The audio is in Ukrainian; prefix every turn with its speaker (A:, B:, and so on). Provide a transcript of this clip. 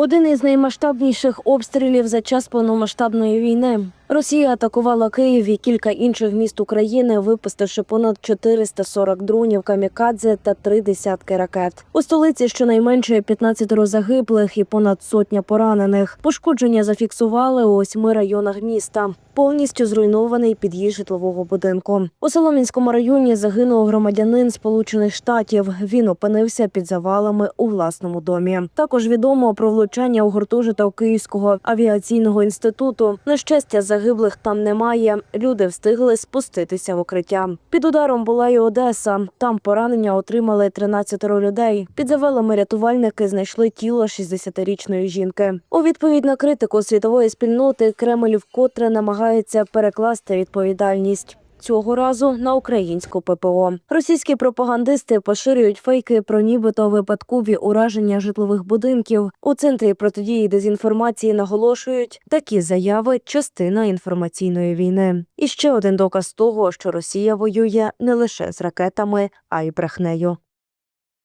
A: Один із наймасштабніших обстрілів за час повномасштабної війни. Росія атакувала Київ і кілька інших міст України, випустивши понад 440 дронів камікадзе та три десятки ракет. У столиці щонайменше 15 загиблих і понад сотня поранених. Пошкодження зафіксували у восьми районах міста. Повністю зруйнований під'їзд житлового будинку. У Солом'янському районі загинув громадянин Сполучених Штатів. Він опинився під завалами у власному домі. Також відомо про влучання у гуртожиток Київського авіаційного інституту. На щастя, загиблих там немає. Люди встигли спуститися в укриття. Під ударом була і Одеса. Там поранення отримали 13 людей. Під завалами рятувальники знайшли тіло 60-річної жінки. У відповідь на критику світової спільноти Кремль вкотре намагається перекласти відповідальність. Цього разу на українську ППО російські пропагандисти поширюють фейки про нібито випадкові ураження житлових будинків. У центрі протидії дезінформації наголошують такі заяви частина інформаційної війни. І ще один доказ того, що Росія воює не лише з ракетами, а й брехнею.